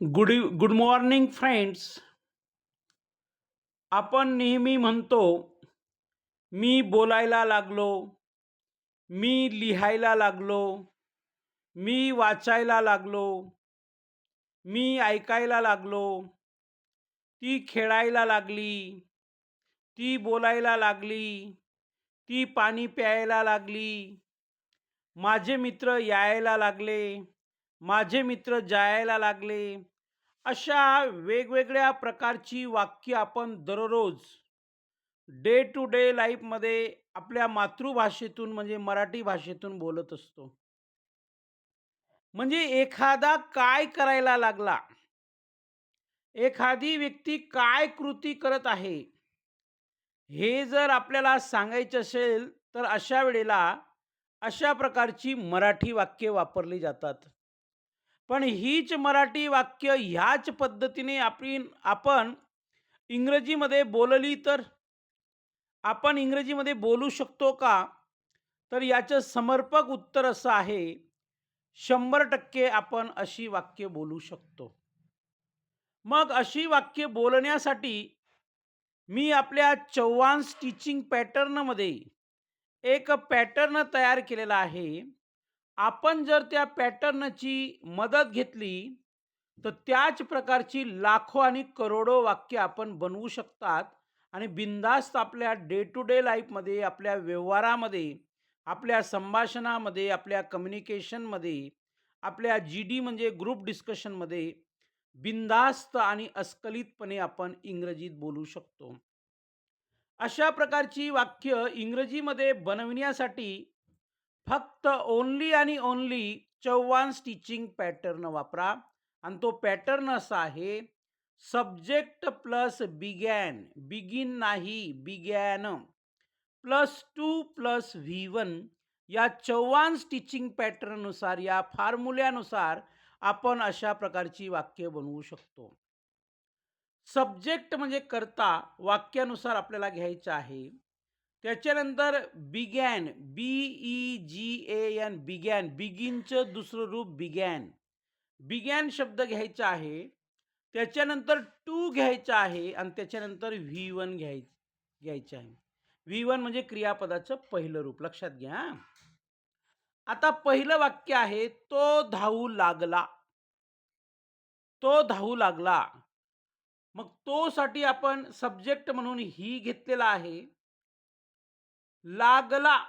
Good good morning friends. आपण नेहमी म्हणतो मी बोलायला लागलो मी लिहायला लागलो मी वाचायला लागलो मी ऐकायला लागलो ती खेळायला लागली ती बोलायला लागली ती पाणी प्यायला लागली माझे मित्र यायला लागले माझे मित्र जायला लागले. अशा वेगवेगळ्या प्रकारची वाक्य आपण दररोज डे टू डे लाईफमध्ये आपल्या मातृभाषेतून म्हणजे मराठी भाषेतून बोलत असतो. म्हणजे एखादा काय करायला लागला? एखादी व्यक्ती काय कृती करत आहे? हे जर आपल्याला सांगायचं असेल तर अशा वेळेला अशा प्रकारची मराठी वाक्ये वापरली जातात. पण हीच मराठी वाक्य ह्याच पद्धतीने आपली आपण इंग्रजीमध्ये बोलली तर? आपण इंग्रजीमध्ये बोलू शकतो का? तर याचं समर्पक उत्तर असं आहे शंभर टक्के आपण अशी वाक्य बोलू शकतो. मग अशी वाक्य बोलण्यासाठी मी आपल्या चव्हाण स्टिचिंग पॅटर्नमध्ये एक पॅटर्न तयार केलेला आहे. आपण जर त्या पॅटर्नची मदत घेतली तर त्याच प्रकारची लाखो आणि करोडो वाक्य आपण बनवू शकतात आणि बिंदास्त आपल्या डे टू डे लाईफमध्ये आपल्या व्यवहारामध्ये आपल्या संभाषणामध्ये आपल्या कम्युनिकेशनमध्ये आपल्या जी डी म्हणजे ग्रुप डिस्कशनमध्ये बिनधास्त आणि अस्खलितपणे आपण इंग्रजीत बोलू शकतो. अशा प्रकारची वाक्य इंग्रजीमध्ये बनविण्यासाठी फक्त ओनली आणि ओनली चव्हाण स्टिचिंग पॅटर्न वापरा. आणि तो पॅटर्न असा आहे सब्जेक्ट प्लस बिगॅन बिगिन नाही began plus two plus V one या चव्हाण स्टिचिंग पॅटर्ननुसार या फॉर्म्युल्यानुसार आपण अशा प्रकारची वाक्य बनवू शकतो. सब्जेक्ट म्हणजे करता वाक्यानुसार आपल्याला घ्यायचं आहे. त्याच्यानंतर began B E G A N began बिगिनचं दुसरं रूप बिगॅन. बिगॅन शब्द घ्यायचा आहे त्याच्यानंतर टू घ्यायचं आहे आणि त्याच्यानंतर व्ही वन घ्याय घ्यायचं आहे. व्ही वन म्हणजे क्रियापदाचं पहिलं रूप. लक्षात घ्या. आता पहिलं वाक्य आहे तो धावू लागला. तो धावू लागला. मग तो साठी आपण सब्जेक्ट म्हणून ही घेतलेला आहे. लागला.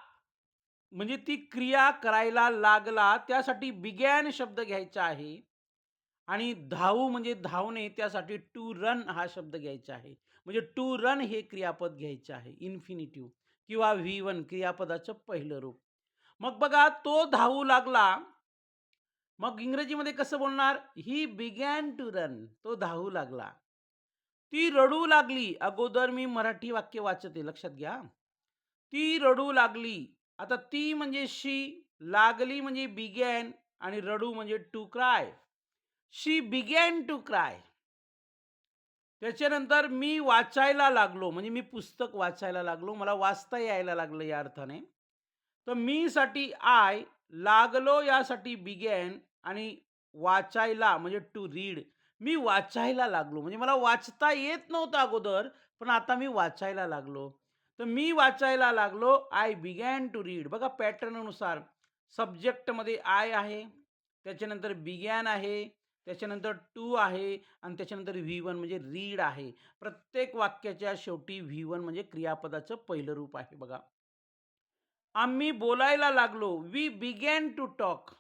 म्हणजे ती क्रिया करायला लागला त्यासाठी बिगॅन शब्द घ्यायचा आहे. आणि धावू म्हणजे धावणे त्यासाठी टू रन हा शब्द घ्यायचा आहे. म्हणजे टू रन हे क्रियापद घ्यायचे आहे इन्फिनिटिव्ह किंवा व्ही वन क्रियापदाचं पहिलं रूप. मग बघा तो धावू लागला. मग इंग्रजीमध्ये कसं बोलणार? ही बिगॅन टू रन तो धावू लागला. ती रडू लागली. अगोदर मी मराठी वाक्य वाचते लक्षात घ्या. ती रडू लागली. आता ती म्हणजे शी लागली म्हणजे बिगॅन आणि रडू म्हणजे to cry she began to cry त्याच्यानंतर मी वाचायला लागलो म्हणजे मी पुस्तक वाचायला लागलो मला वाचता यायला लागलं या अर्थाने. तर मी साठी आय लागलो यासाठी बिगॅन आणि वाचायला म्हणजे टू रीड. मी वाचायला लागलो म्हणजे मला वाचता येत नव्हतं अगोदर पण आता मी वाचायला लागलो. तर मी वाचायला लागलो आय बिगॅन टू रीड बघा पॅटर्ननुसार. सब्जेक्टमध्ये आय आहे त्याच्यानंतर बिगॅन आहे त्याच्यानंतर टू आहे आणि त्याच्यानंतर व्ही वन म्हणजे रीड आहे. प्रत्येक वाक्याच्या शेवटी व्ही वन म्हणजे क्रियापदाचं पहिलं रूप आहे बघा. आम्ही बोलायला लागलो वी बिगॅन टू टॉक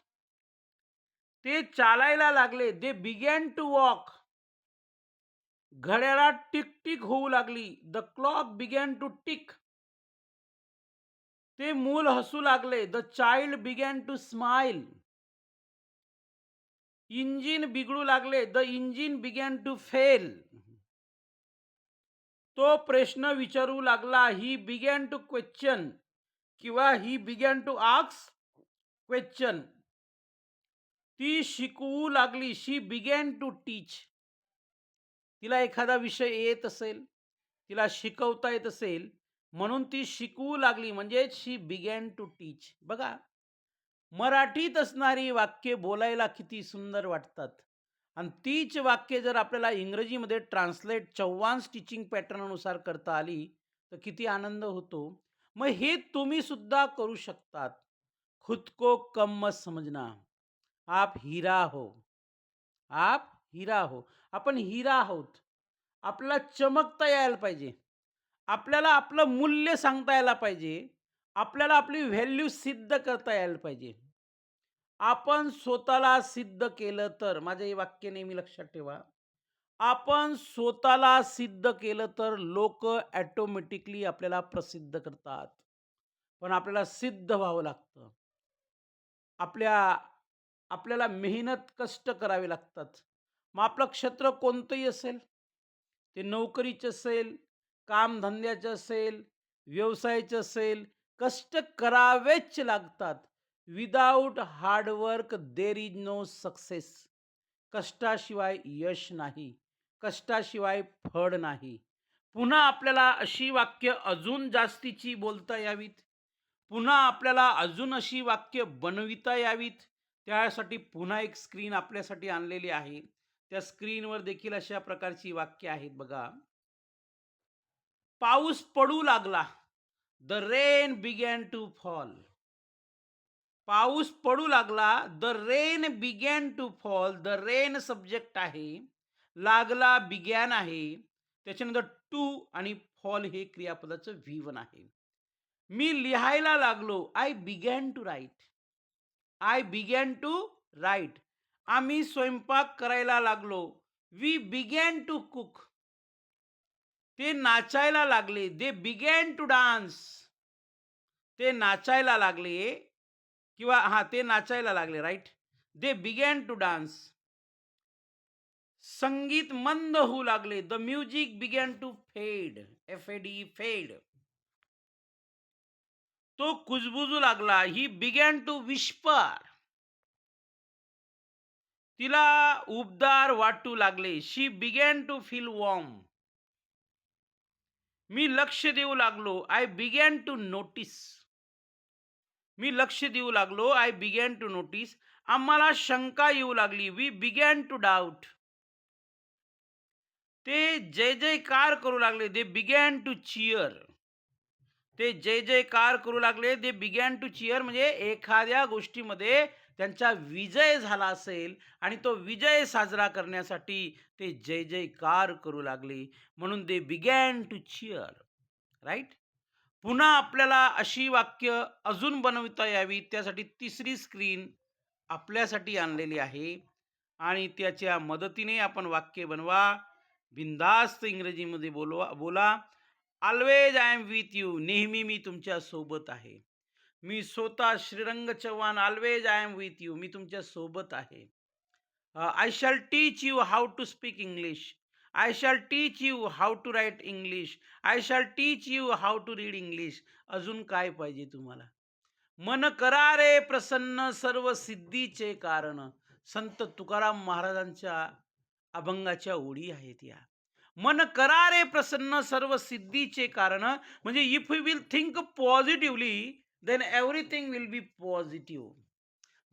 ते चालायला लागले दे बिगॅन टू वॉक घड्याळात टिक टिक होऊ लागली. The clock began to tick ते मूल हसू लागले. The child began to smile engine बिघडू लागले. The engine began to fail तो प्रश्न विचारू लागला. ही बिगॅन टू क्वेश्चन किंवा ही बिगॅन टू आक्स क्वेश्चन ती शिकवू लागली. शी बिगॅन टू टीच तिला एखादा विषय येत असेल तिला शिकवता येत असेल म्हणून ती शिकवू लागली. म्हणजे शी बिगॅन टू टीच बघा मराठीत असणारी वाक्ये बोलायला किती सुंदर वाटतात. आणि तीच वाक्य जर आपल्याला इंग्रजीमध्ये ट्रान्सलेट चव्हाण स्टिचिंग पॅटर्ननुसार करता आली तर किती आनंद होतो. मग हे तुम्ही सुद्धा करू शकतात. खुद को कम मत समजना. आप हीरा हो. आप हिरा हो आपण हिरा आहोत. आपला चमकता यायला पाहिजे. आपल्याला आपलं मूल्य सांगता यायला पाहिजे. आपल्याला आपली व्हॅल्यू सिद्ध करता यायला पाहिजे. आपण स्वतःला सिद्ध केलं तर माझं हे वाक्य नेहमी लक्षात ठेवा. आपण स्वतःला सिद्ध केलं तर लोक ॲटोमॅटिकली आपल्याला प्रसिद्ध करतात. पण आपल्याला सिद्ध व्हावं लागतं. आपल्या आपल्याला मेहनत कष्ट करावे लागतात. मग आपलं क्षेत्र कोणतंही असेल ते नोकरीचं असेल कामधंद्याचं असेल व्यवसायाचं असेल कष्ट करावेच लागतात. Without hard work there is no success कष्टाशिवाय यश नाही कष्टाशिवाय फळ नाही. पुन्हा आपल्याला अशी वाक्य अजून जास्तीची बोलता यावीत? पुन्हा आपल्याला अजून अशी वाक्य बनविता यावीत? त्यासाठी पुन्हा एक स्क्रीन आपल्यासाठी आणलेली आहे. त्या स्क्रीनवर देखील अशा प्रकारची वाक्य आहेत बघा. पाऊस पडू लागला. The rain began to fall. पाऊस पडू लागला. The rain began to fall. The rain subject आहे. लागला बिगॅन आहे. त्याच्यानंतर टू आणि फॉल हे क्रियापदाचं व्हीवन आहे. मी लिहायला लागलो. I began to write. I began to write. आम्ही स्वयंपाक करायला लागलो. वी बिगॅन टू कुक ते नाचायला लागले. दे बिगॅन टू डान्स ते नाचायला लागले. किंवा हां ते नाचायला लागले right they began to dance संगीत मंद होऊ लागले. The music began to fade F A D fade तो कुजबुजू लागला. ही बिगॅन टू विस्पर तिला उबदार वाटू लागले. She began to feel warm मी लक्ष देऊ लागलो. आय बिगॅन टू नोटीस मी लक्ष देऊ लागलो. आय बिगॅन टू नोटीस आम्हाला शंका येऊ लागली. वी बिगॅन टू डाऊट ते जय जयकार करू लागले. दे बिगॅन टू चिअर ते जय जयकार करू लागले दे बिगॅन टू चिअर म्हणजे एखाद्या गोष्टीमध्ये त्यांचा विजय झाला असेल आणि तो विजय साजरा करण्यासाठी ते जय जयकार करू लागले म्हणून they began to cheer right पुन्हा आपल्याला अशी वाक्य अजून बनविता यावी. त्यासाठी तिसरी स्क्रीन आपल्यासाठी आणलेली आहे आणि त्याच्या मदतीने आपण वाक्य बनवा. बिंदास्त इंग्रजीमध्ये बोलवा बोला. Always I am with you नेहमी मी तुमच्यासोबत आहे. मी स्वतः Shrirang Chavan always I am with you मी तुमच्यासोबत आहे I shall teach you how to speak English I shall teach you how to write English I shall teach you how to read English अजून काय पाहिजे तुम्हाला? मन करा रे प्रसन्न सर्व सिद्धीचे कारण. संत तुकाराम महाराजांच्या अभंगाच्या ओळी आहेत या. मन करा रे प्रसन्न सर्व सिद्धीचे कारण म्हणजे if you will think positively then everything will be positive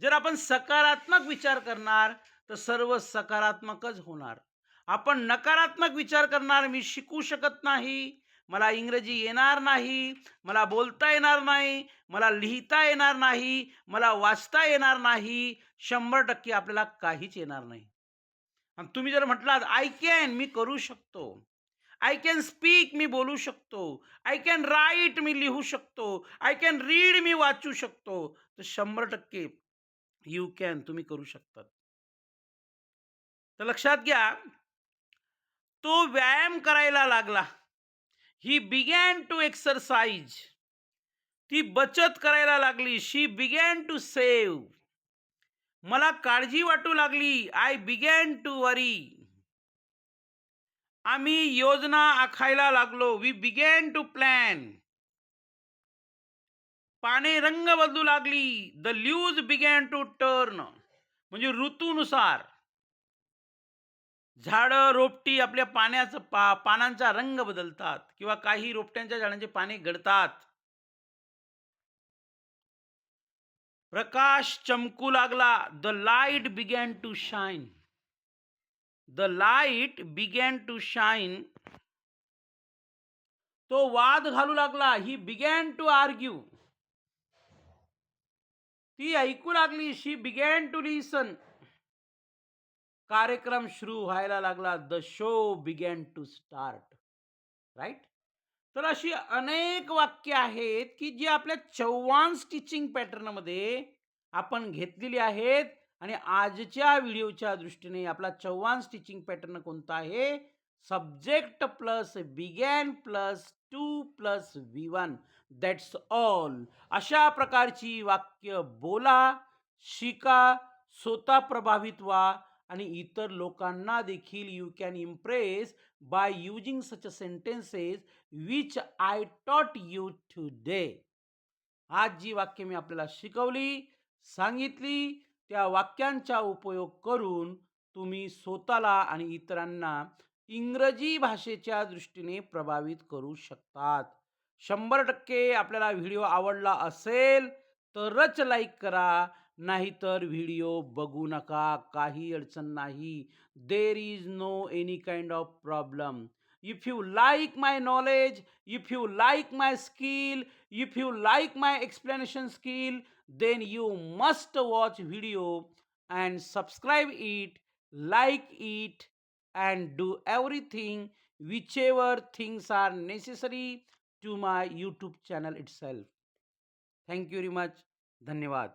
जर आपण सकारात्मक विचार करणार तर सर्व सकारात्मकच होणार. आपण नकारात्मक विचार करणार मी शिकू शकत नाही मला इंग्रजी येणार नाही मला बोलता येणार नाही मला लिहिता येणार नाही मला वाचता येणार नाही शंभर टक्के आपल्याला काहीच येणार नाही. आणि तुम्ही जर म्हटलात आय कॅन मी करू शकतो. आय कॅन स्पीक मी बोलू शकतो. आय कॅन राईट मी लिहू शकतो. आय कॅन रीड मी वाचू शकतो. तर शंभर टक्के यू कॅन तुम्ही करू शकतात. तर लक्षात घ्या तो व्यायाम करायला लागला. ही बिगॅन टू एक्सरसाइज ती बचत करायला लागली. शी बिगॅन टू सेव्ह मला काळजी वाटू लागली. आय बिगॅन टू वरी आम्ही योजना आखायला लागलो. वी बिगॅन टू प्लॅन पाने रंग बदलू लागली. The leaves began to turn म्हणजे ऋतूनुसार. झाडं रोपटी आपल्या पाण्याचं पा पानांचा रंग बदलतात. किंवा काही रोपट्यांच्या झाडांचे पाने गळतात. प्रकाश चमकू लागला. The light began to shine the light began to shine तो वाद घालू लागला. ही बिगॅन टू आर्ग्यू ती ऐकू लागली. शी बिगॅन टू लिसन कार्यक्रम सुरू व्हायला लागला. The show began to start right तर अशी अनेक वाक्य आहेत की जी आपल्या चव्हाण स्टिचिंग पॅटर्नमध्ये आपण घेतलेली आहेत आणि आजच्या व्हिडिओच्या दृष्टीने आपला चव्हाण स्टिचिंग पॅटर्न कोणता आहे? Subject plus began plus to plus V one that's all अशा प्रकारची वाक्य बोला शिका स्वतः प्रभावित व्हा आणि इतर लोकांना देखील you can impress by using such sentences which I taught you today आज जी वाक्य मी आपल्याला शिकवली सांगितली त्या वाक्यांचा उपयोग करून तुम्ही स्वतःला आणि इतरांना इंग्रजी भाषेच्या दृष्टीने प्रभावित करू शकतात. शंभर टक्के आपल्याला व्हिडिओ आवडला असेल तरच लाईक करा नाहीतर व्हिडिओ बघू नका काही अडचण नाही. There is no any kind of problem if you like my knowledge if you like my skill if you like my explanation skill then you must watch video and subscribe it like it and do everything whichever things are necessary to my youtube channel itself thank you very much धन्यवाद